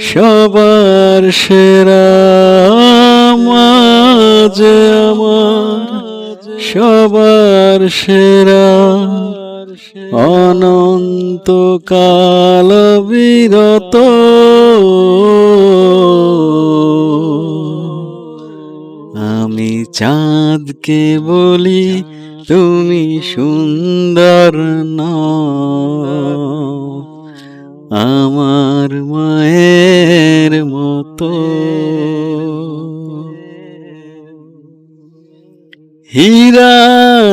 সবার সেরা মাঝে আমার। সবার সেরা অনন্ত কাল বিরত। আমি চাঁদকে বলি, তুমি সুন্দর না মতো। হীরা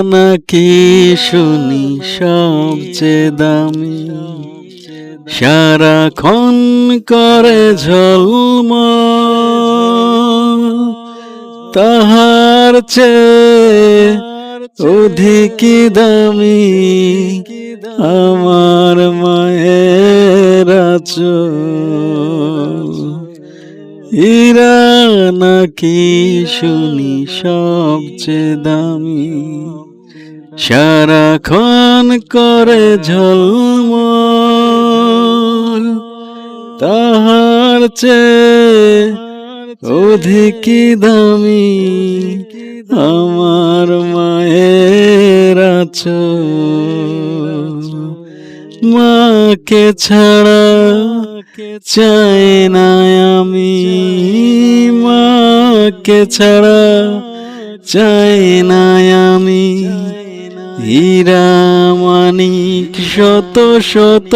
নাকি শুনি সবচেয়ে দামি। সারাক্ষণ করে ঝলম তাহার চেয়ে অধিক দামি আমার মায়ের আচল ইরা নাকি শুনি সবচেয়ে দামি। সারাক্ষণ করে ঝলমল। তাহার চেয়ে অধিক দামি আমার মাকে ছাড়া চাই না আমি। মাকে ছাড়া চাই না আমি। হীরা মানিক শত শত।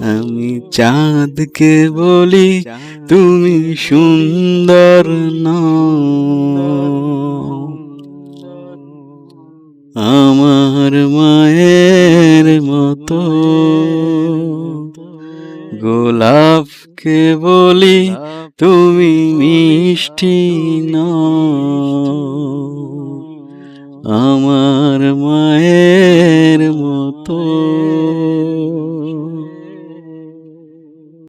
আমি চাঁদকে বলি তুমি সুন্দর না মায়ের মতো। গোলাপকে বলি তুমি মিষ্টি ন আমার মতো